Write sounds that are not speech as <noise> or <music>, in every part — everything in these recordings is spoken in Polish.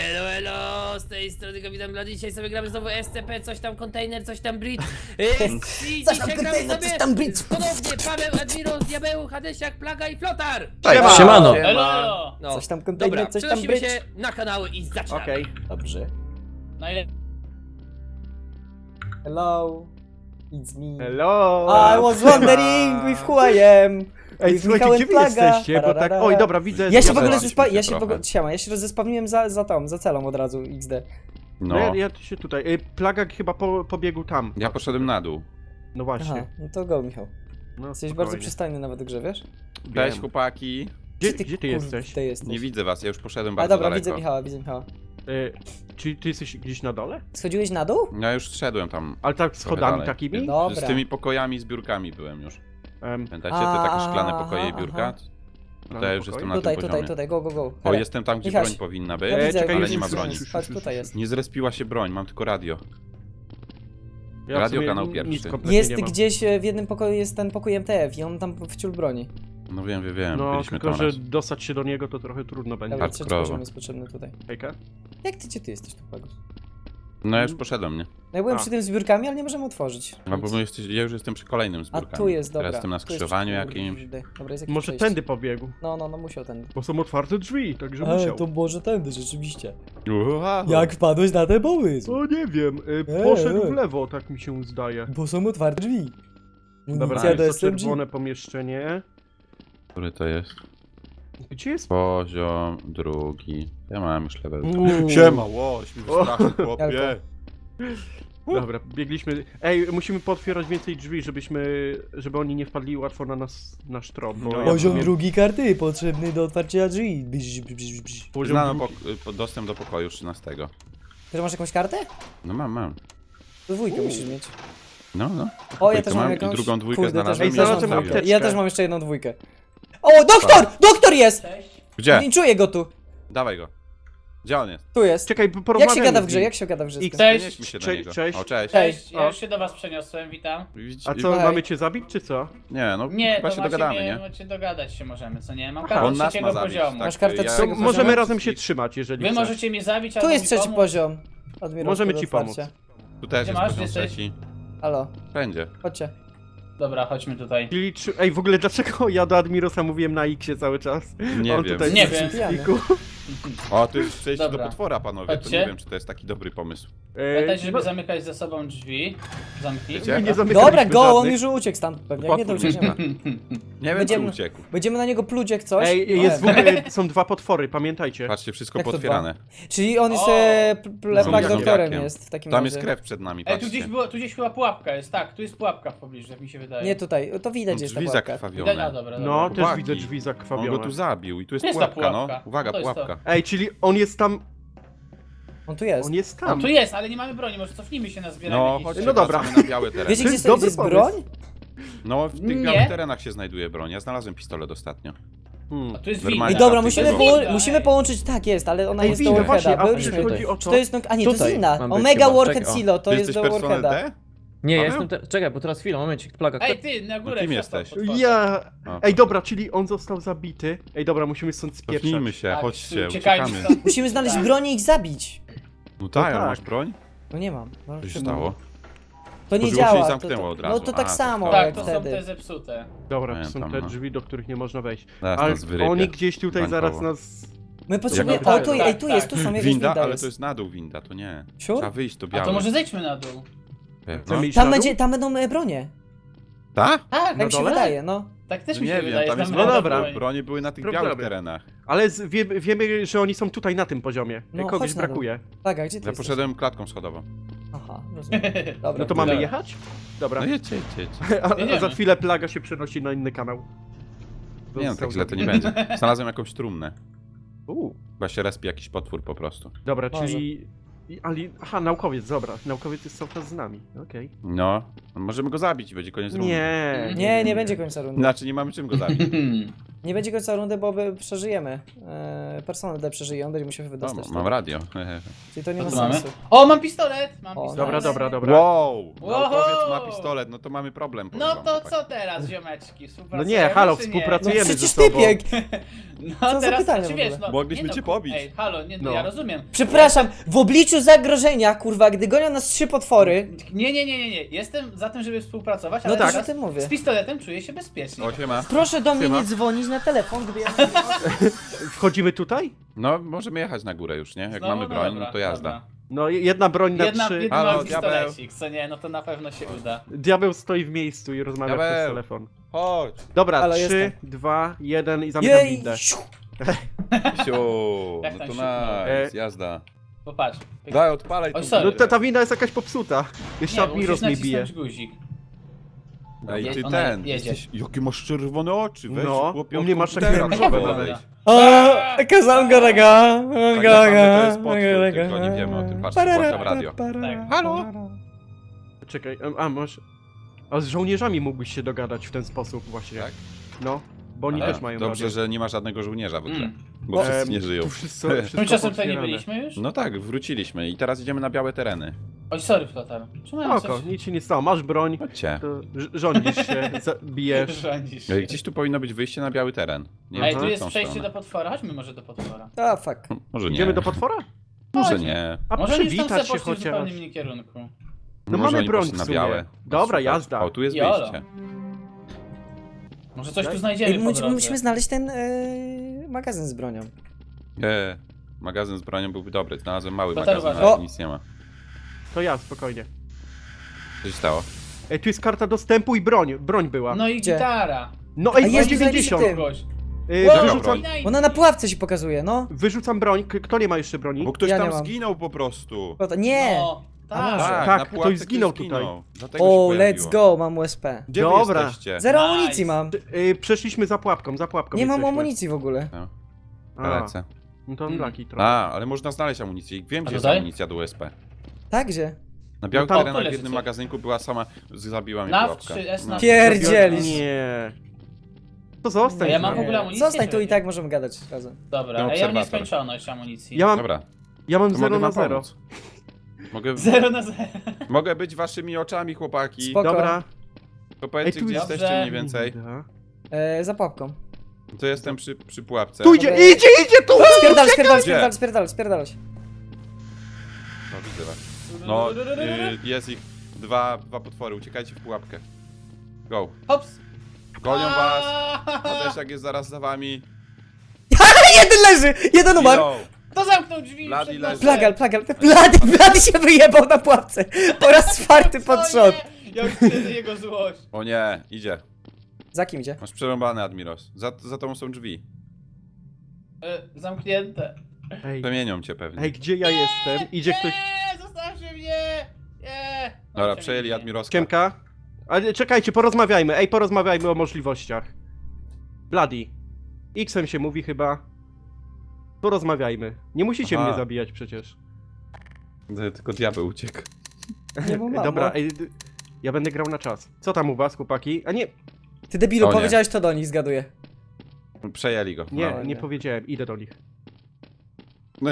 Elo, elo, z tej strony go witam dla dzisiaj sobie gramy znowu SCP, coś tam kontener, coś tam bridge. Yy, I Coś tam dzisiaj gramy kontener, sobie coś tam bridge. ponownie Paweł, Admiros, Diabeł, Hadesiak, Plaga i Flotar. Siema. Siemano. Elo, elo! No, Coś tam kontener, dobra, coś tam przenosimy bridge. się na kanały i zaczynamy. Okej. Dobrze. No ile... Hello. It's me. Hello! I was wondering with who I am. Ej, słuchajcie, Michałem gdzie wy Plaga. jesteście? Bo tak... Tararara. Oj, dobra, widzę... Ja się w ogóle zespa... się Ja się w ogóle... Siema, ja się zespawniłem za, za tą, za celą od razu XD. No, No, ja, ja się tutaj... Y, Plagak chyba po, pobiegł tam. ja poszedłem na dół. No Aha, właśnie. no to go Michał. No, Jesteś spokojnie. bardzo przystojny nawet w grze, wiesz? Cześć Wiem. chłopaki. Gdzie, gdzie ty kur- jesteś? Ty jesteś. Nie widzę was, ja już poszedłem A bardzo dobra, daleko. widzę Michała, widzę Michała. Y, czy ty jesteś gdzieś na dole? Schodziłeś na dół? Ja już szedłem tam. Ale tak schodami dalej. takimi? No. Dobra. Z tymi pokojami, z biurkami byłem już. Em, Pamiętacie te takie szklane Aha, pokoje i biurka? aha. No to ja już jestem na Tutaj, tym tutaj, poziomie. tutaj, go, go, go. O, Hele. jestem tam, gdzie Michaś. broń powinna być, Ja widzę, czekaj, ale nie ma broni. Patrz, tutaj jest. Nie zrespiła się broń, mam tylko radio. ja w Radio sumie kanał nic pierwszy. kompletnie Jest nie mam. gdzieś e, w jednym pokoju jest ten pokój MTF i on tam wciul broni. No wiem, wiem, wiem, No, byliśmy tylko tam że raz. dostać się do niego to trochę trudno będzie. Dobra, trzeci poziom jest potrzebny tutaj. Hejka? Jak ty, gdzie ty jesteś tu, Pagus? No ja już poszedłem, nie? No ja byłem A. przy tym z biurkami, ale nie możemy otworzyć. No bo my jesteś, ja już jestem przy kolejnym A zbiórkami. tu jest, dobra. Teraz jestem na tu jest skrzyżowaniu przejście. jakimś. Dobra, jest jakieś Może przejście. tędy pobiegł. No, no, no, musiał tędy. Bo są otwarte drzwi, także musiał. to może tędy, rzeczywiście. Uha. Jak wpadłeś na ten pomysł? O nie wiem, y, Ej, poszedł ej. w lewo, tak mi się zdaje. Bo są otwarte drzwi. Dobra, Municja do jest to SMG. czerwone pomieszczenie. Który to jest? Gdzie jest Poziom drugi. Ja mam już level. Uuu. Siema, łoś, mi <laughs> Jalko. chłopie. Dobra, biegliśmy. Ej, musimy potwierać więcej drzwi, żebyśmy. żeby oni nie wpadli łatwo na nas nasz trop. Bo No, ja Poziom drugi karty potrzebny do otwarcia drzwi. Bzz, bzz, bzz, bzz. Poziom Znano drugi. pok- po- dostęp do pokoju 13. Ty masz jakąś kartę? No mam, mam. To dwójkę musisz mieć. No, no. O, ja Dwójkę też mam mam jakąś. I drugą dwójkę Kurde, też, znalazłem. Ej, też mam dwójkę. Ja też mam jeszcze jedną dwójkę. O, doktor! Doktor jest! Gdzie? Nie czuję go tu. Dawaj go. Gdzie on jest? Tu jest. Czekaj, Jak się gada w z grze? nim. Jak się gada w grze? z X- tym? Cześć, Przenieśmy się do cześć, niego. cześć. O, cześć. Cześć, ja już się do was przeniosłem, witam. A co, Ej. mamy cię zabić, czy co? Nie, no Nie, chyba to się macie, dogadamy, mnie, nie? macie dogadać się możemy, co nie? Mam kartę On nas trzeciego ma zabić, poziomu. tak? Masz kartę To możemy razem się trzymać, jeżeli Wy chcesz. możecie mnie zabić, Tu albo jest mi trzeci pomóc. poziom. Admirał, Możemy ci pomóc. Tu też Gdzie jest masz? poziom Jesteś? trzeci. Halo, Będzie. chodźcie. Dobra, chodźmy tutaj. Czyli trzy... Ej, w ogóle dlaczego ja do Admirosa mówiłem na X cały czas? Nie On wiem. tutaj Nie w wiem. spiku. O, tu jest przejście do potwora, panowie. To Chodźcie. nie wiem, czy to jest taki dobry pomysł. Pamiętaj, żeby no, zamykać za sobą drzwi. Zamknij. Wiecie? nie zamykaliśmy Dobra, go, on żadnych. już uciekł stamtąd pewnie. Jak nie to Potwór. ucieknie. Nie wiem, Będziemy- czy uciekł. Będziemy na niego pluć jak coś. Ej, jest w No, ogóle, <laughs> są dwa potwory, pamiętajcie. Patrzcie, wszystko Jak to potwierane. Czyli on jest O! e, pl- pl- doktorem jest w takim Tam razie. jest krew przed nami, Ej, tu gdzieś, patrzcie. było, tu gdzieś chyba pułapka jest, tak, tu jest pułapka w pobliżu, jak mi się wydaje. Nie tutaj, to widać jest ta Drzwi pułapka. Widać, a zakrwawione. dobra, dobra. No, też Chłopaki. widzę drzwi On zakrwawione. go tu zabił i tu jest Jest ta pułapka, no. pułapka. Uwaga, To jest to. pułapka. Ej, czyli on jest tam, On tu jest. on jest No tam. tu jest, ale nie mamy broni, może cofnijmy się na zbieranie No, No dobra. na biały teren. Wiecie To gdzie jest jest, gdzie jest pomysł. broń? No, w tych Nie. białych terenach się znajduje broń. Ja znalazłem pistolet ostatnio. Hmm. A tu jest Normalnie. winda. Ej, dobra, ty musimy, poło Winda, musimy połączyć, tak jest, ale ona Ej, jest do winda, właśnie, Warheada, a byliśmy. jeśli chodzi o Czy to... to jest, no, a nie, to jest Tutaj inna. mam być Omega chyba, Warhead czekaj, o. Silo, to Ty jest jesteś do personel Warheada. D? Nie, ja Paweł? jestem te... Czekaj, bo teraz chwilę, momencik, plaga. Ej, ty, na górę No kim jesteś? Ja... Ej, dobra, czyli on został zabity. Ej, dobra, musimy stąd spieprzać. Cofnijmy się, Tak, chodźcie, uciekajmy uciekamy. stąd. Musimy znaleźć Tak. broń i ich zabić. No tak, ale tak. masz broń? No nie mam. No, Co się stało? To nie Otworzyło się i działa. To, zamknęło to, od razu. no to A, tak to samo tak. Tak, jak to są wtedy. te zepsute. Dobra, to są Pamiętam, te no. drzwi, do których nie można wejść. Zaraz Ale nas oni gdzieś tutaj Bańkowo. zaraz nas... My potrzebujemy... O, tak, tu, tak, ej, tu jest, tu tak. są jakaś Winda, winda ale to jest na dół winda, to nie. Sure? Trzeba wyjść do A to może zejdźmy na dół. Chcemy iść Tam, na dół? będzie, tam będą e, bronie. Tak? Tak, Na Tak mi się dole? wydaje, no. tak też No mi się nie wiem, wydaje. tam jest będą No dobra. broń. Bronie były na tych Problemy. białych terenach. Ale z, wie, wiemy, że oni są tutaj na tym poziomie. No, Kogoś chodź na dół. brakuje. Tak, a gdzie ty Ja jesteś? poszedłem klatką schodową. Aha, rozumiem. <laughs> Dobra. No to mamy Dobra. jechać? Dobra. No jedźcie, jedźcie, jedźcie. <laughs> A, a Jedziemy. za chwilę plaga się przenosi na inny kanał. Nie no, tak źle to nie będzie. <laughs> Znalazłem jakąś trumnę. U, Chyba się respi jakiś potwór po prostu. dobra, Może. czyli... i- Ali... Aha, naukowiec, dobra. Naukowiec jest cały czas z nami, okej. No, możemy go zabić, będzie koniec rundy. Nie. Nie, nie będzie końca rundy. Znaczy nie mamy czym go zabić. <laughs> Nie będzie końca rundy, bo by przeżyjemy. Eee, personel D przeżyje, on będzie musiał się No, wydostać. mam radio. Czyli to nie Co ma tu mamy? sensu. O, mam pistolet! Mam O, pistolet. Dobra, dobra, dobra. Wow! Naukowiec ma pistolet, no to mamy problem. powiem No wam, to chłopaki. co teraz, ziomeczki? No Współpracujemy, nie, halo, czy nie? No współpracujemy ze przecież sobą. typiek! <laughs> No Co za teraz, pytanie znaczy, w wiesz, ogóle? no, Mogliśmy nie cię no, pobić. Ej, halo, nie, no. No. ja rozumiem. Przepraszam, w obliczu zagrożenia, kurwa, gdy gonią nas trzy potwory, Nie, nie, nie, nie, nie. Jestem za tym, żeby współpracować, no ale tak, o teraz tym mówię. z pistoletem czuję się bezpiecznie. O, siema. Proszę do mnie Siema. nie dzwonić na telefon, gdy ja... Wchodzimy tutaj? No, możemy jechać na górę już, nie? Jak Znowu? mamy No broń, dobra, no to jazda. dobra. No jedna broń na Jedna, trzy. jedna mały diabeł. pistolecik, co nie, no to na pewno się uda. Diabeł stoi w miejscu i rozmawia Diabeł. przez telefon. Chodź! Dobra, Ale trzy, jestem. dwa, jeden i zamykam Jej! windę. siu. Siu, <laughs> Jak no tam to nice, jazda. Popatrz. pyk. Daj, odpalaj sorry. No ta, ta winda jest jakaś popsuta. Jeszcze Nie, Admiros musisz mnie bije. nacisnąć guzik. Ej, ty Ona ten, jedzie. jesteś, jakie masz czerwone oczy, weź No, chłopie, u od mnie masz takie komputera różowe trzeba nawet. wejść. O, Tak naprawdę to jest potwór, tylko nie wiemy o tym. Patrzcie, włączam radio. Tak. Halo? Czekaj, em, a masz... A z żołnierzami mógłbyś się dogadać w ten sposób właśnie. Tak? No, bo oni Ale też mają Dobrze, radio. że nie ma żadnego żołnierza w grze, Mm. bo wszyscy Em, nie żyją. Tu wszyscy, <laughs> wszystko Tymczasem tutaj nie byliśmy już? No tak, wróciliśmy i teraz idziemy na białe tereny. Oj, sorry, Flotar. Spoko, coś... nic się nie stało. Masz broń, Chodźcie. to rz- rządzisz się, <laughs> za- bijesz. rządzisz? Ej, Gdzieś tu powinno być wyjście na biały teren. Nie Ej, wiem, tu w jest tą przejście stronę. do potwora, chodźmy może do potwora. A, fuck. <laughs> Może nie. Idziemy do potwora? Może nie. A Może oni przywitać się poszli w chociaż. zupełnie innym kierunku. No Może mamy oni broń poszli w na sumie. białe. Dobra, Szukać. jazda. O, tu jest Jolo. wyjście. Może coś tu znajdziemy Ej, po mu- drodze. musimy znaleźć ten e, magazyn z bronią. E, magazyn z bronią byłby dobry. Znalazłem mały To magazyn, uważaj. ale O! nic nie ma. To ja, spokojnie. Co się stało? Ej, tu jest karta dostępu i broń. Broń była. No, No i Gdzie? gitara. ej, A jest, 90. tym. Kogoś. Yy, Wow, wyrzucam. Ona na pułapce się pokazuje, no. wyrzucam broń. K- Kto nie ma jeszcze broni? Bo ktoś Ja nie tam mam. zginął po prostu. O, to- Nie! No, tak. Tak, Tak, na ktoś pułapce zginął tutaj. Dlatego O, się let's go, mam USP. Gdzie Dobra. wy jesteście? Zero Nice. amunicji mam. Yy, przeszliśmy za pułapką, za pułapką Nie mam jesteśmy. amunicji w ogóle. A, Lecę. no to Mm. unlucky trochę. A, ale można znaleźć amunicję. Wiem, A gdzie jest tutaj? amunicja do USP. Tak, gdzie? Na białych tam- terenach w leży jednym coś. magazynku była sama... Zabiła mnie Nav pułapka. czy S No. nav? Pierdzielisz. Nie. To zostań. Ja mam w ogóle amunicję. Zostań tu i tak możemy gadać razem. Dobra, Ten a ja mam obserwator. nieskończoność amunicji. Ja mam, Dobra, ja mam to 0 mogę na wam 0. pomóc. Mogę, Zero na zero. <laughs> mogę być waszymi oczami, chłopaki. Spoko. Dobra. To powiedzcie, Ej, tu gdzie jest- jesteście mniej więcej. Dobra. E, za pułapką. To jestem przy, przy pułapce. Tu idzie, Dobra. idzie, idzie tu! Spierdalać, Gdzie? spierdalać, spierdalać, No, y, jest ich dwa, dwa potwory. Uciekajcie w pułapkę. Go. Hops. Gonią was. Aaaa! Podeszak jest zaraz za wami. Jeden leży! Jeden umarł! To zamknął drzwi Bloody przed. Plagal, plagal, blady, blady się wyjebał na pułapce. Po raz <laughs> czwarty pod Co rząd. nie? Ja już jego złość. O nie, idzie. Za kim idzie? Masz przerąbany, Admiros. Za, za tobą są drzwi. E, zamknięte. Ej, Przemienią cię pewnie. ej, gdzie ja jestem? Idzie ktoś zostawcie mnie! Nie! No, Dobra, przejęli mnie. Admiroska. Ciemka? Ale czekajcie, porozmawiajmy. Ej, porozmawiajmy o możliwościach. Bloody. X-em się mówi chyba. Porozmawiajmy. Nie musicie Aha. mnie zabijać przecież. D- Tylko diabeł uciekł. Nie mamo. Dobra, ej, d- ja będę grał na czas. Co tam u was, chłopaki? A nie, Ty debilu, O nie. powiedziałeś to do nich, zgaduję. Przejęli go. nie, No, nie nie. powiedziałem. Idę do nich. No.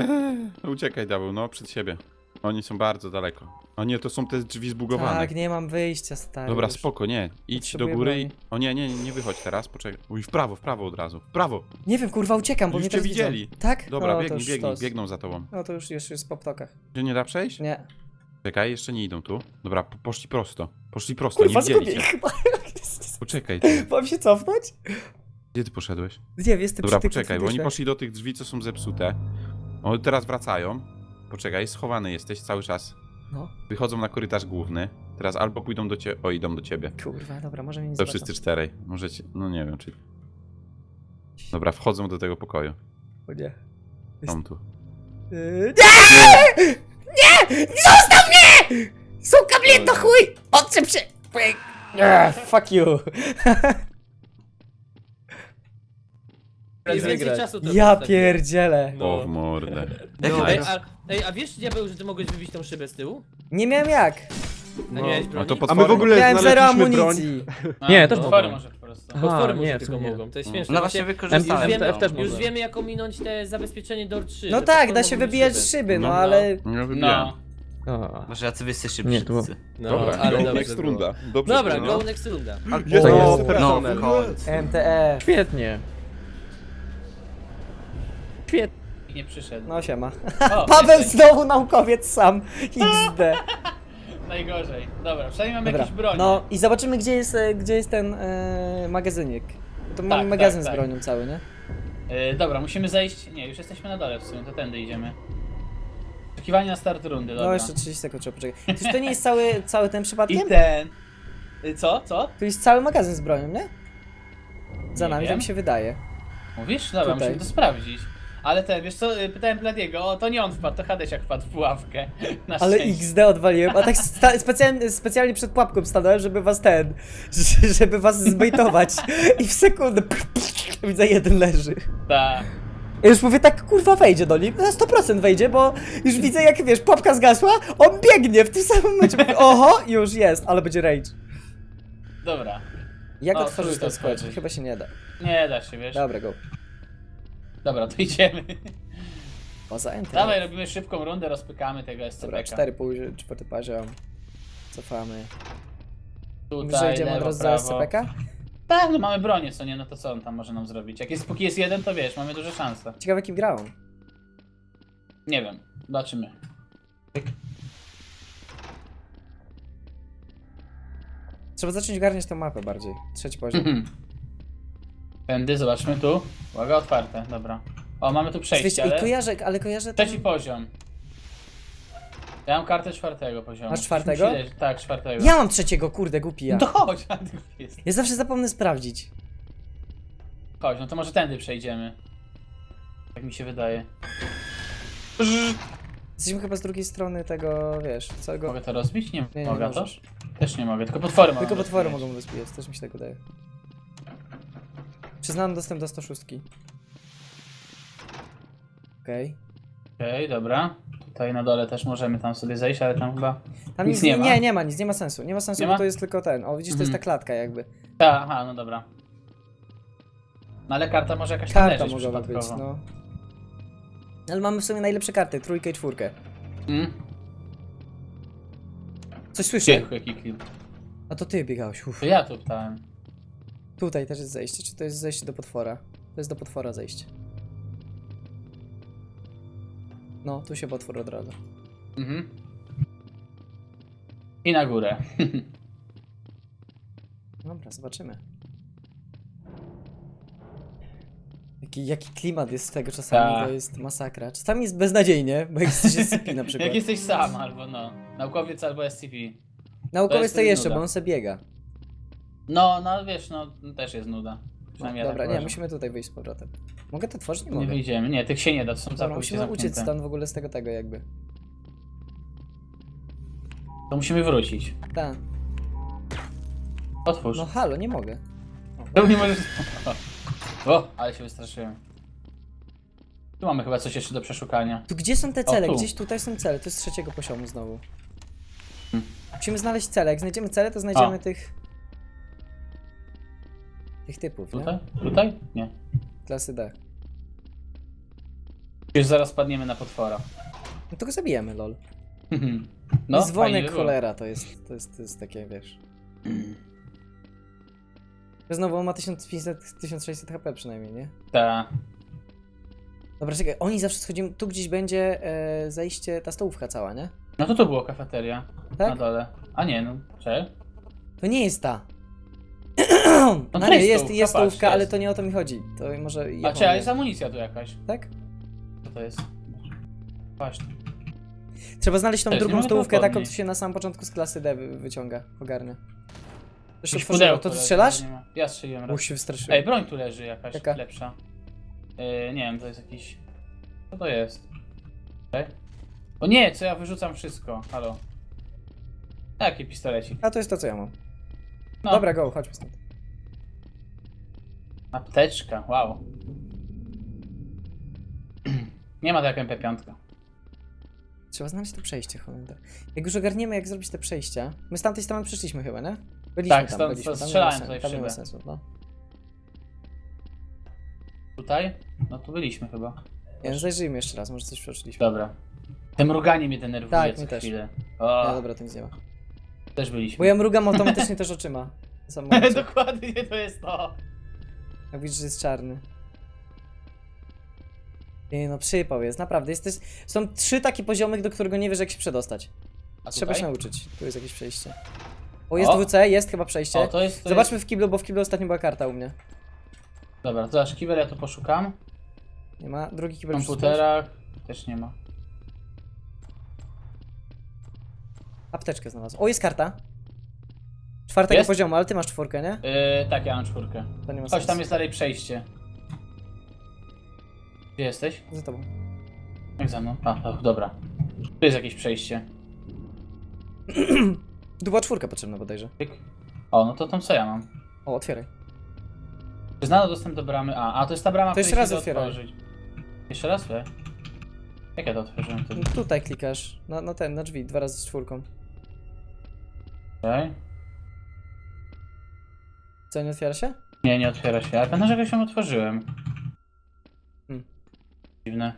<laughs> Uciekaj, diabeł, no, przed siebie. Oni są bardzo daleko. O nie, to są te drzwi zbugowane. Tak, nie mam wyjścia, stary. Dobra, już. spoko, nie. Idź Potrzebuję do góry i... broni. O nie, nie, nie wychodź teraz, poczekaj. Uj, w prawo, w prawo od razu. W prawo. Nie wiem, kurwa, uciekam, bo Już mnie cię teraz widzą. widzieli. Tak? Dobra, no, to biegnij, już biegnij, sztos. biegną za tobą. No to już, już jest po ptokach. Czy nie da przejść? Nie. Czekaj, jeszcze nie idą tu. Dobra, po- poszli prosto. Poszli prosto, Kurwa, nie widzieli zgubię cię. ich <laughs> chyba. Poczekaj, ty. Mam się cofnąć? gdzie ty poszedłeś? Nie jestem Dobra, przy tych poczekaj, bo oni poszli do tych drzwi, co są zepsute. Oni teraz wracają. Poczekaj, schowany jesteś cały czas. No. Wychodzą na korytarz główny. Teraz albo pójdą do ciebie, o idą do ciebie. Kurwa, dobra, może mnie nie To zobaczą. wszyscy czterej. Możecie, no nie wiem czy... Dobra, wchodzą do tego pokoju. O nie. Są tu. Yy, Nie! Nie! Zostaw mnie! Suka, blin, to chuj! Odczep się! Pyk. Ech, Fuck you. <laughs> Jest więcej wygrać. czasu to Ja tak. pierdzielę. O w mordę. Dobra. ej, a, ej, a wiesz, diabeł, że ty mogłeś wybić tą szybę z tyłu? Nie miałem jak. A No. nie miałeś No broni? to A my w ogóle Miałem zero znaleźliśmy broń. amunicji. A, Nie, też potwory było. może porozmawiać. prostu. Potwory nie, może w tylko sumie nie. mogą, to jest śmieszne. No właśnie Już wykorzystałem wiemy, też już może. wiemy jak ominąć te zabezpieczenie door 3. No że tak, potwory da się mogą wybijać szyby. szyby, no No. ale... Nie wybijałem. No. A. Może jacy wy jesteście Nie, to było-. No, Dobra, ale go dobrze next było. runda. Dobrze Dobra, było. go next runda. Jest o, jest- personel. No, w końcu. MTF. Świetnie. Świetnie. Nie przyszedł. No siema. O, <laughs> Paweł jesteś. znowu naukowiec sam. XD. <laughs> Najgorzej. Dobra, przynajmniej mamy Dobra, jakieś broń. no i zobaczymy gdzie jest, e, gdzie jest ten e, magazynik. To mamy Tak, magazyn tak, z tak. bronią cały, nie? Y, dobra, musimy zejść. Nie, już jesteśmy na dole w sumie, to tędy idziemy. Oczekiwanie na start rundy, dobra. No jeszcze 30 sekund trzeba poczekać. Przecież to nie jest cały, <laughs> cały ten I przypadkiem? ten. Y, co? Co? Tu jest cały magazyn z bronią, nie? Za Nie nami, wiem. tak mi się wydaje. Mówisz? Dobra, Tutaj. musimy to sprawdzić. Ale ten, wiesz co, y, pytałem Bladiego, o to nie on wpadł, to Hadesiak wpadł w pułapkę. Na Ale szczęście. XD odwaliłem, a tak specjalnie, specjalnie przed pułapką stanąłem, żeby was ten, <laughs> żeby was zbejtować. I w sekundę widzę jeden leży. Tak. Ja już mówię, tak kurwa wejdzie do nim, na 100% wejdzie, bo już widzę jak wiesz, pułapka zgasła, on biegnie w tym samym momencie, mówię, oho, już jest, ale będzie rage. Dobra. Jak O, otworzyć spróbuj ten to otworzyć. Chyba się nie da. Nie da się, wiesz. Dobra, go. Dobra, to idziemy. Poza enter. Dawaj, robimy szybką rundę, rozpykamy tego Dobra, SCP. cztery pół, czwarty poziom. Cofamy. Mówisz, że Tutaj, idziemy od lewo, razu za prawo. SCP-ka? Tak, no mamy bronię, co nie, no to co on tam może nam zrobić? Jak jest, póki jest jeden, to wiesz, mamy duże szanse. Ciekawe kim grał. Nie wiem, zobaczymy. Trzeba zacząć garniać tę mapę bardziej. Trzeci poziom. Tędy, zobaczmy tu. Uwaga, otwarte, dobra. O, mamy tu przejście, Wiecie, i ale... kojarzę, ale kojarzę tam... Trzeci poziom. Ja mam kartę czwartego poziomu. Masz czwartego? Tak, czwartego. Ja mam trzeciego, kurde, głupi ja. No to chodź, a ty jest. Ja zawsze zapomnę sprawdzić. Chodź, no to może tędy przejdziemy. Tak mi się wydaje. Jesteśmy chyba z drugiej strony tego, wiesz, całego... Mogę to rozbić? Nie, Nie, nie mogę to? możesz. Też nie mogę, tylko potwory mogą Tylko potwory rozbijać. mogą rozbijać, też mi się tak wydaje. Przyznałem dostęp do 106. Okej. Okej, dobra. Tutaj na dole też możemy tam sobie zejść, ale tam chyba... Tam Nic nic nie nie ma. Nie, nie ma nic, nie ma sensu. Nie ma sensu, Nie bo ma? to jest tylko ten. O, widzisz, to jest ta Mhm. klatka jakby. Ta, aha, no dobra. No ale karta może jakaś tam Karta mogłaby być, no. Ale mamy w sumie najlepsze karty, trójkę i czwórkę. Mm? Coś słyszę. Ciech, jaki kill. A to ty biegałeś, uff. To ja tu pytałem. Tutaj też jest zejście, czy to jest zejście do potwora? To jest do potwora zejście. No, tu się potwór od razu. Mhm. I na górę. <laughs> Dobra, zobaczymy. Jaki, jaki klimat jest z tego czasami, Tak. to jest masakra. Czasami jest beznadziejnie, bo jak jesteś SCP na <laughs> przykład. Jak jesteś sam, albo no. Naukowiec albo SCP. to Naukowiec jest to jeszcze, nuda. bo on se biega. No, no wiesz, no też jest nuda. No, Przynajmniej ja dobra, tak nie, uważam. musimy tutaj wyjść z powrotem. Mogę to tworzyć? Nie Nie mogę. wyjdziemy. Nie, tych się nie da, to są Dobra, całkowicie musimy uciec zamknięte. stąd w ogóle z tego tego jakby. To musimy wrócić. Tak. Otwórz. No halo, nie mogę. To nie możesz... O, ale się wystraszyłem. Tu mamy chyba coś jeszcze do przeszukania. Tu gdzie są te O, cele? tu. Gdzieś tutaj są cele, to jest z trzeciego poziomu znowu. Hmm. Musimy znaleźć cele. Jak znajdziemy cele, to znajdziemy A. tych... Tych typów, nie? Tutaj? Tutaj? Nie. Klasy D. Już zaraz padniemy na potwora. No to go zabijemy, lol. <laughs> No, fajnie dzwonek by było. cholera, to jest, to jest, to jest takie, wiesz... Znowu on ma 1500, 1600 HP przynajmniej, nie? Ta. Dobra, czekaj, oni zawsze schodzimy, tu gdzieś będzie e, zajście, ta stołówka cała, nie? No to to było kafeteria. Na Tak? dole. A nie, no. Czekaj. To nie jest ta. No to nie, jest stołówka, jest patrz, stołówka, ale jest. to nie o to mi chodzi. To może A czy a powiem. jest amunicja tu jakaś? Tak? Co to jest? Właśnie. Trzeba znaleźć tą nie drugą stołówkę, taką, co podnieść. się na samym początku z klasy D wy, wyciąga, ogarnia. To się Jakieś otworzyło. pudełko To ty leży, strzelasz? nie ma. Ja strzeliłem raz. Uch, się wystraszyłem. Ej, broń tu leży jakaś Jaka? lepsza. Yy, nie wiem, to jest jakiś... Co to jest? Okej. O nie, co ja wyrzucam wszystko. Halo. Jaki pistolecik? A to jest to, co ja mam. No, Dobra, go, chodźmy stąd. Apteczka, wow. <clears throat> Nie ma tak MP5. Trzeba znaleźć to przejście, Holender. Jak już ogarniemy, jak zrobić te przejścia. My z tamtej strony przyszliśmy chyba, nie? Byliśmy Tak, tam, stąd- byliśmy stąd tam. strzelałem nie ma tutaj sensu, tam w nie ma szybę. sensu, no. Tutaj? No tu byliśmy chyba. Nie, no zajrzyjmy jeszcze raz, może coś przeoczyliśmy. Dobra. Te mruganie mnie denerwuje Tak, co mnie też. chwilę. O, dobra, to nic nie ma. też byliśmy. Bo ja mrugam automatycznie też oczyma. <laughs> W. Dokładnie to jest to. Jak widzisz, że jest czarny. Nie no, przypał jest, naprawdę. Jest, są trzy takie poziomy, do którego nie wiesz jak się przedostać. A Trzeba się tutaj? nauczyć. Tu jest jakieś przejście. O, jest O! WC, jest chyba przejście. O, to jest. To Zobaczmy w kiblu, bo w kiblu ostatnio była karta u mnie. Jest... Dobra, to aż kibel ja tu poszukam. Nie ma? Drugi W kibel komputerach też nie ma. Apteczkę znalazłem. O, jest karta. Czwartego Jest? poziomu, ale ty masz czwórkę, nie? Yy, tak, ja mam czwórkę. To nie ma Chodź, sensu. tam jest dalej przejście. Gdzie jesteś? Za tobą. Jak za mną? A, dobra. Tu jest jakieś przejście. <clears throat> Tu była czwórka potrzebna bodajże. O, no to tam co ja mam? O, otwieraj. Przyznano dostęp do bramy A. A, to jest ta brama, To jeszcze której raz się da otwieraj. otworzyć. Jeszcze raz? We? Jak ja to otworzyłem wtedy? No, tutaj klikasz. Na, na ten, na drzwi, dwa razy z czwórką. Okay. Co, nie otwiera się? Nie, nie otwiera się. Ale pewno, że ją otworzyłem. Hmm. Dziwne.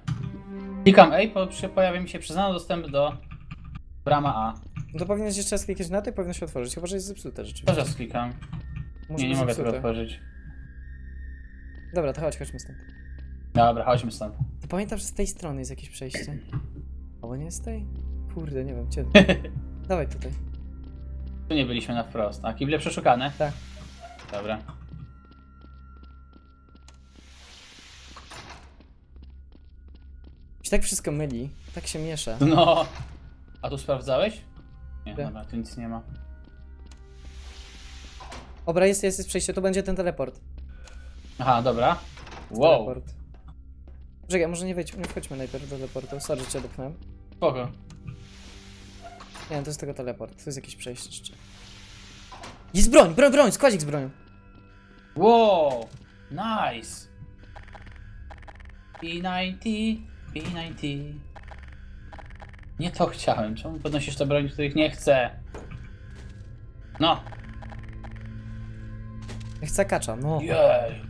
Klikam A, po, przy, pojawia mi się przyznano dostęp do brama A. No to powinieneś jeszcze raz klikać na to i powinno się otworzyć, chyba że jest zepsute To rzeczywiście. teraz klikam. Może Nie, nie być mogę tego zepsute. otworzyć. Dobra, to chodź, chodźmy stąd. Dobra, chodźmy stąd. To pamiętam, że z tej strony jest jakieś przejście. Albo nie z tej? Kurde, nie wiem, gdzie. <laughs> Dawaj tutaj. Tu nie byliśmy na wprost. A kible przeszukane? Tak. Dobra. Się tak wszystko myli, tak się miesza. No. A tu sprawdzałeś? Nie, Tak. dobra, tu nic nie ma. Dobra, jest, jest, jest przejście, to będzie ten teleport. Aha, dobra. Wow. Teleport. Czekaj, może nie, wejdź, nie wchodźmy najpierw do teleportu, sorry, że cię odepchnąłem. Spoko. Nie, to jest tego teleport, to jest jakieś przejście jeszcze. Jest broń, broń, broń, składzik z bronią. Wow. Nice. P90, P90. Nie to chciałem. Czemu podnosisz te broń, których nie chcę? No. Chcę kacza, no. Jej.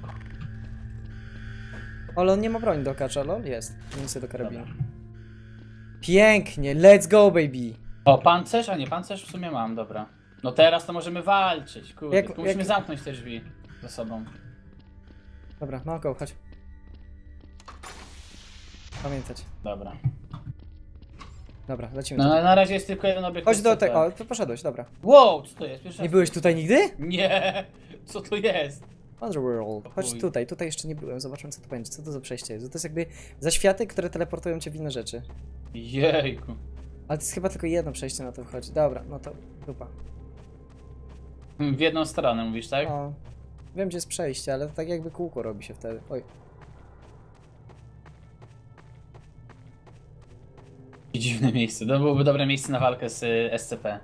Ale on nie ma broni do kacza, lol? Jest. Misja do karabinu. Pięknie, let's go baby. O, pancerz? A nie, pancerz w sumie mam, dobra. No teraz to możemy walczyć, kurde. Jak- tylko musimy jak- zamknąć te drzwi za sobą. Dobra, no go, chodź. Pamiętać. Dobra. Dobra, lecimy No tutaj. na razie jest tylko jeden obiekt. Chodź do tego, o, tu poszedłeś, dobra. Wow, co to jest? Pierwszy Nie raz- byłeś tutaj nigdy? Nie, co to jest? Underworld. Chodź Chuj. tutaj, tutaj jeszcze nie byłem, zobaczmy co to będzie, co to za przejście jest. To jest jakby zaświaty, które teleportują cię w inne rzeczy. Jejku. Ale to jest chyba tylko jedno przejście na to wchodzi. Dobra, no to dupa. W jedną stronę mówisz, tak? No, wiem gdzie jest przejście, ale to tak jakby kółko robi się wtedy. Oj, Dziwne miejsce. To byłoby dobre miejsce na walkę z y, SCP.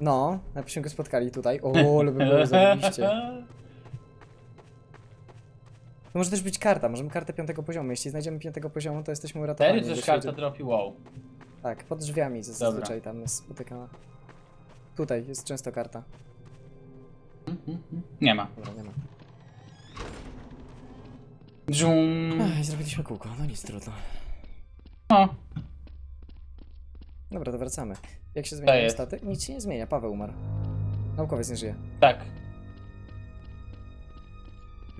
no, nabyśmy go spotkali tutaj. O, <laughs> ale by było zajebiście. To może też być karta, możemy kartę piątego poziomu. Jeśli znajdziemy piątego poziomu, to jesteśmy uratowani. Serio, coś jeśli karta dropi, wow. Tak, pod drzwiami z- zazwyczaj tam jest spotykana. Tutaj jest często karta. Nie ma. Dobra, nie ma. Dżum. Zrobiliśmy kółko, no nic trudno. No. Dobra, to wracamy. Jak się zmieniają jest. staty? Nic się nie zmienia, Paweł umarł. Naukowiec nie żyje. Tak.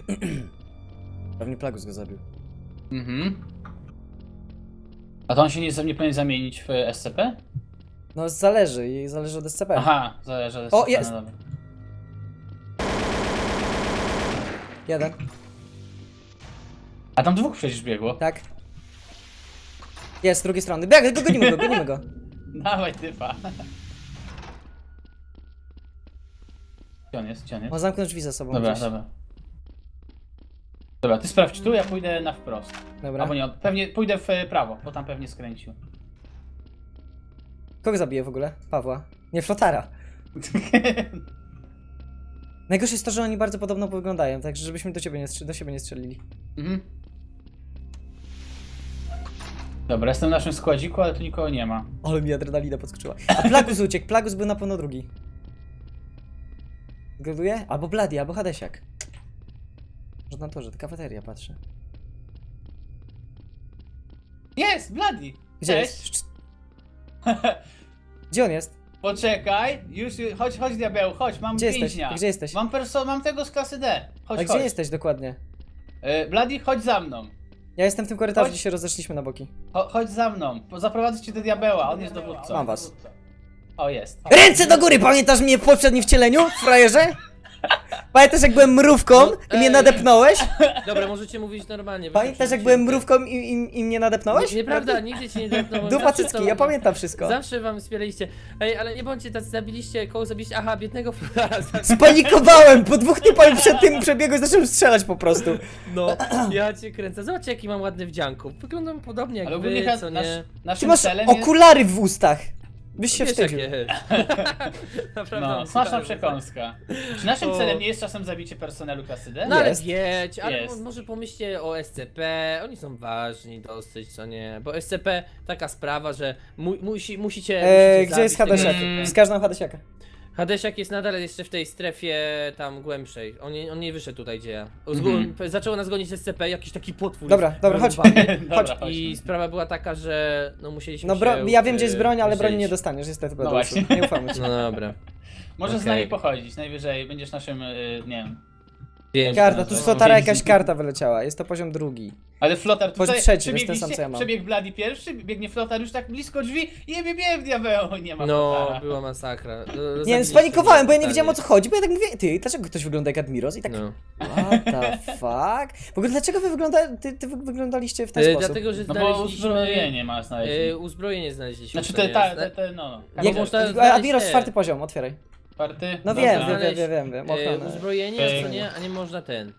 <clears throat> Pewnie Plagus go zabił. Mhm. A to on się nie, nie powinien zamienić w SCP? No zależy, i zależy od SCP. Aha, zależy od O, SCP. jest! No dobra. Jeden, A tam dwóch przecież biegło. tak. Jest, z drugiej strony. Bieg, go, gonimy go, gonimy go. <laughs> Dawaj typa. Gdzie on jest? Gdzie on jest? Ma zamknąć drzwi za sobą Dobra, gdzieś. dobra. Dobra, ty sprawdź tu, ja pójdę na wprost. Dobra. Albo nie, pewnie pójdę w e, prawo, bo tam pewnie skręcił. Kogo zabije w ogóle? Pawła. Nie, Flotara. <laughs> Najgorsze jest to, że oni bardzo podobno wyglądają, także żebyśmy do ciebie nie, do siebie nie strzelili. mhm. Dobra, jestem w naszym składziku, ale tu nikogo nie ma. Ale mi adrenalina podskoczyła. A Plagus uciekł, Plagus był na pewno drugi. Zgaduje? Albo Bloody, albo Hadesiak. Że na to, że to kafeteria patrzę. Jest, Bloody! Gdzie Cześć. jest? Gdzie on jest? Poczekaj, już, chodź, chodź diabeł, chodź, mam Gdzie jesteś? więźnia. Gdzie jesteś? Mam perso, mam tego z klasy D. Chodź, A chodź. gdzie jesteś dokładnie? Bloody, chodź za mną. Ja jestem w tym korytarzu, Chodź. gdzie się rozeszliśmy na boki. Cho, chodź za mną. Po- Zaprowadzę cię do diabeła, on jest dowódcą. Mam was. O, jest. Ręce do góry! Pamiętasz mnie w poprzednim wcieleniu, frajerze? Pamiętasz jak byłem mrówką i mnie ej. nadepnąłeś? Dobra, możecie mówić normalnie. Pamiętasz jak byłem mrówką i, i, i mnie nadepnąłeś? Nie, nieprawda, nigdy cię nie dotknąłem. Dupa zawsze cycki, to- ja pamiętam wszystko. Zawsze wam wspieraliście. Ej, ale nie bądźcie tacy, zabiliście, koło zabiliście, aha, biednego flora <laughs> zabi- Spanikowałem! Po dwóch typach przed tym przebiegu zacząłem strzelać po prostu. No, ja cię kręcę. Zobaczcie, jaki mam ładny wdzianku. Wyglądam podobnie jak Ale ogólnie wy, co nasz, nie? Ty naszym masz celem jest... okulary w ustach. Byś się Wiesz, wstydził. jakie. <laughs> Naprawdę No, mam smaczna super przekąska. Czy naszym O. celem nie jest czasem zabicie personelu klasy D? No ale Jest. wieć, ale Jest. mo- może pomyślcie o SCP, oni są ważni dosyć, co nie, bo SCP taka sprawa, że mu, musi, musicie, E, musicie gdzie jest zabić tego Hadesiak? SCP. Wskaż nam Hadesiaka. Hadesiak jest nadal jeszcze w tej strefie tam głębszej, on nie, on nie wyszedł tutaj gdzie ja. Zgu- Mhm. Zaczęło nas gonić SCP, jakiś taki potwór. Dobra, dobra, chodź. wyrąbany. <laughs> Dobra, chodź. I sprawa była taka, że no musieliśmy No bro, się, ja wiem gdzie jest e, broń, ale broni nie dostaniesz, niestety No Bedeuszu. właśnie. Nie ufamy ci. No dobra. Możesz z Okej. nami pochodzić, najwyżej będziesz naszym, y, nie wiem. Wiem, Karta, tu z No, flotara więźni. jakaś karta wyleciała, jest to poziom drugi. Ale flotar tutaj trzeci, to jest ten sam, co ja mam. przebiegł Bloody pierwszy, biegnie flotar już tak blisko drzwi i jebie bie w diabeł, nie ma No, flotara. była masakra. <laughs> No, Nie spanikowałem, bo ja nie wiedziałem o co chodzi, bo ja tak mówię, ty, dlaczego ktoś wygląda jak Admiros? I tak, No. what the fuck? W ogóle dlaczego wy, wygląda, ty, ty wy wyglądaliście w ten E, sposób? Dlatego, że No bo znaleźliśmy... uzbrojenie ma znaleźć. E, uzbrojenie znaleźliśmy. Znaczy co te, ta, Zna- te, te, no. Bo Jak, można a, znaleźć Admiros te- czwarty poziom, otwieraj. Party? No Dobra. wiem, wiem, wiem, wiem, wiem, wiem, E, ochronę. uzbrojenie, co nie, a nie można ten.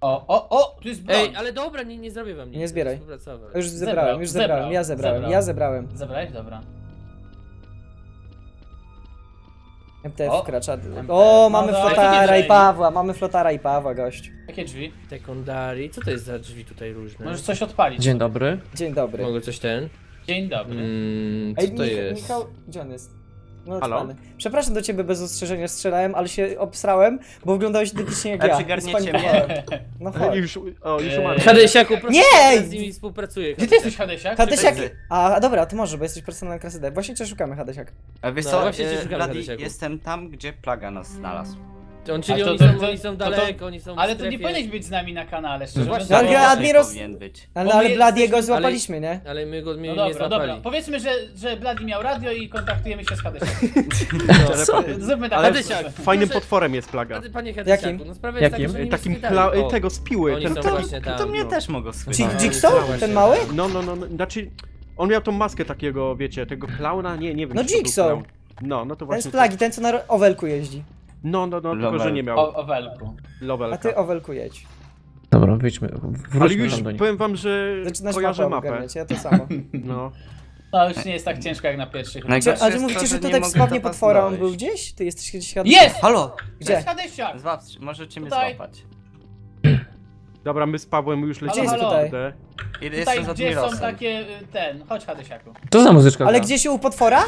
O, o, o, tu jest broń. Ej, ale dobra, nie, nie zrobię wam nic. Nie zbieraj. współpracować. Już Zebrał, zebrałem, już zebrałem, zebrał, ja zebrałem, zebrał. ja zebrałem. Zabrałeś? Dobra. MTF O, wkracza. MTF. O, mamy No, flotara i Pawła, mamy flotara i Pawła, gość. Jakie drzwi? Sekundari, co to jest za drzwi tutaj różne? Możesz coś odpalić. Dzień dobry. Dzień dobry. Mogę coś ten? Dzień dobry. Mm, co to Mich- jest? Michał, gdzie on jest? No, Halo? Przepraszam do ciebie bez ostrzeżenia strzelałem, ale się obsrałem, bo wyglądałeś identycznie jak Ale ja. przygarniecie Spanikowałem. <laughs> No chodź. już, o, już Eee, umarł. Hadesiaku, proszę, Nie! ja z nimi współpracuję. Gdzie ty jesteś, Hadesiak? Hadesiak... A, a dobra, ty może, bo jesteś personelem klasy D. Właśnie cię szukamy, Hadesiak. A wiesz No, co, właśnie cię e, szukamy, Hadesiaku. jestem tam, gdzie plaga nas znalazł. On, czyli A to- oni, to- są, to- oni są to- to- daleko, oni są w Ale to strefie. nie powinieneś być z nami na kanale, szczerze No mówiąc. właśnie. No, Tak, ale Admiros- powinien być. Ale, Bo ale Bladiego złapaliśmy, nie? Ale my go my No nie dobra, złapali. dobra. Powiedzmy, że, że Bloody miał radio i kontaktujemy się z Hadesiakiem. <laughs> No. Zróbmy tak. Ale proszę. fajnym Proszę- potworem jest plaga. Panie- Jakim? no sprawa jest Jakim? taka, że oni Takim mnie pla- spytali. O, tego z piły. oni Ten, są to, właśnie tam. To mnie no. też mogą słyszeć. Dzik- No, Jigsaw? Ten mały? no, no, no, no, znaczy, on miał tą maskę takiego, wiecie, tego klauna, nie, nie wiem. No czy to był Jigsaw. klaun. No, no to Ten właśnie. z plagi, ten co na ro- Owelku jeździ. No, no, no, tylko że nie miał O, o welku. Lowelka. A ty Owelku jedź. Dobra, wyjdźmy. Ale Wróćmy już tam do nich. powiem wam, że Zaczynasz kojarzę mapę mapę. ogarniać, ja to samo. <laughs> No. To już nie jest tak ciężko jak na pierwszych. Czy, ale jest mówicie, że że nie tutaj mogę spodnie do was potwora on był gdzieś? Ty jesteś gdzieś Hadesiak? Jest! Halo! Gdzie? jest Hadesiak! Złap, możecie mnie Tutaj. złapać. Dobra, my z Pawłem już lecimy. jest halo. tutaj? kurde. Ile Tutaj, jestem z gdzie są Admirosem. takie, y, ten, chodź Hadesiaku. To za muzyczka Ale gra? gdzieś u potwora?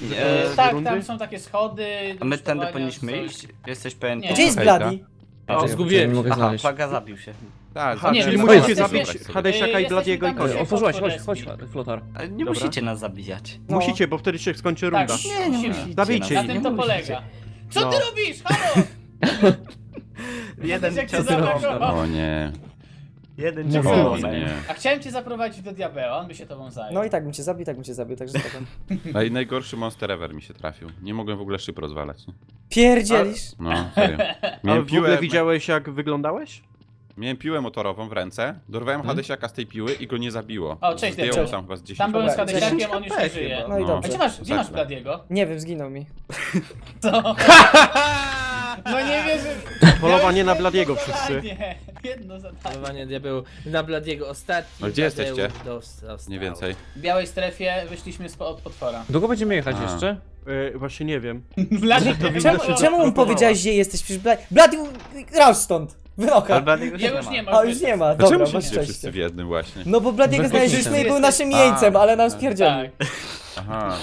Nie, E, tak, rundy? tam są takie schody. A my tędy powinniśmy coś. iść? Jesteś pewien? Nie. Gdzie jest. Bladi? O, zgubiłem nie mogę Aha, znaleźć. plaga zabił się. Tak, Aha, Nie, czyli musicie jesteśmy- zabić Ej, Hadesiaka i jesteśmy Bladiego i tam, koniec. gdzie- Otworzyłaś, chodź, chodź, flotar. Ale nie Dobra. musicie nas zabijać. No. Musicie, bo wtedy się skończy Tak, runda. Nie, nie musicie. Zabijcie. Na ich. tym to polega. Co No. ty robisz? Halo! <laughs> Jeden Jak cię cios zaatakował. O nie, Jeden wolno. o nie. A chciałem cię zaprowadzić do diabeła, on by się tobą zajął. No i tak bym cię zabił, tak bym cię zabił, także. A <laughs> i najgorszy monster ever mi się trafił. Nie mogłem w ogóle szyb rozwalać. nie? Pierdzielisz. No, serio. <laughs> Ale Miałem w ogóle widziałeś jak wyglądałeś? miałem piłę motorową w ręce, dorwałem Hadesiaka z tej piły i go nie zabiło. O, cześć, Zdjęło cześć. tam chyba z 10 Tam byłem z Hadesiakiem, on już nie żyje. No i No. A dobrze. gdzie masz, gdzie masz. Bladiego? Nie wiem, zginął mi. <laughs> Co? No nie wierzę. Polowanie na Bladiego wszyscy. zadanie. Jedno zadanie. Polowanie diabeł na Bladiego ostatni. No gdzie diabeł jesteście? dostał. Nie więcej. W białej strefie wyszliśmy spo- od potwora. Długo będziemy jechać A. jeszcze? E, właśnie nie wiem. <laughs> Czemu, że czemu mu powiedziałeś, gdzie jesteś? Przecież Bladi... Bladi, raus stąd! Się już nie ma. A już nie ma, Dlaczego dobra, masz siedzicie wszyscy szczęście. w jednym właśnie? No bo Bladiego Bez znaleźliśmy i był naszym A, jeńcem, ale nam tak. spierdzielił. Tak. Aha.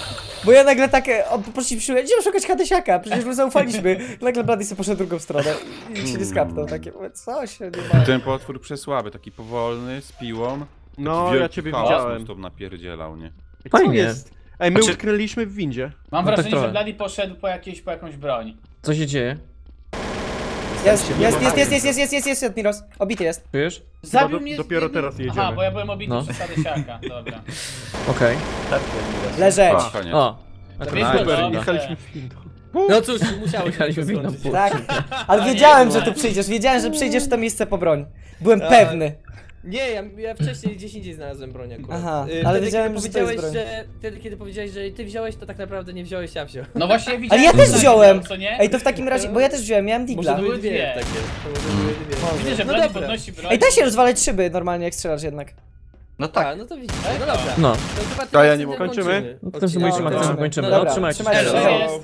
Bo ja nagle tak, e, on poprosił przyszły, idziemy szukać Hadesiaka, przecież mu zaufaliśmy. <laughs> Nagle Blady sobie poszedł drugą stronę i się nie skapnął, takie, mówię, co się nie ma. Ten potwór przesłaby, taki powolny, z piłą. No, ja ciebie widziałem. non-stop napierdzielał, nie? Co Fajnie. jest? Ej, my Znaczy- utknęliśmy w windzie. Mam No tak wrażenie, że. Bloody poszedł po, jakieś, po jakąś broń. Co się dzieje? Jest, jest, jest, jest, jest, jest, jest, jest, jest, Admiros. Obity jest. Czujesz? Zabił do- mnie... dopiero teraz Aha, jedziemy. bo ja byłem obity No. przez Hadesiaka, dobra. Okej. Leżeć. A, koniec. O. Akurat nice. no. Dobra. Jechaliśmy w windą. No cóż, musiało się Jechaliśmy skończyć. Tak. Ale wiedziałem, że tu przyjdziesz, wiedziałem, że przyjdziesz w to miejsce po broń. Byłem Tak. pewny. Nie, ja, ja wcześniej gdzieś indziej znalazłem broń akurat. Aha, Y, ale wtedy, wiedziałem, kiedy że to jest powiedziałeś, broń. że Wtedy, kiedy powiedziałeś, że ty wziąłeś, to tak naprawdę nie wziąłeś, ja wziąłem. No właśnie Ale widziałem... ja też wziąłem. Co nie? Ej, to w takim razie, bo ja też wziąłem, miałem Może digla. były były dwie dwie. takie. To może były dwie. Widzę, że No dobra. podnosi broń. Ej, da się rozwalać szyby normalnie, jak strzelasz jednak. No tak. A, no to widzisz. No dobra. No. To chyba ja nie mogę. kończymy Kończymy? No samym akcentem kończymy. Dobra, No, trzymajcie się. trzymajcie się. Elo.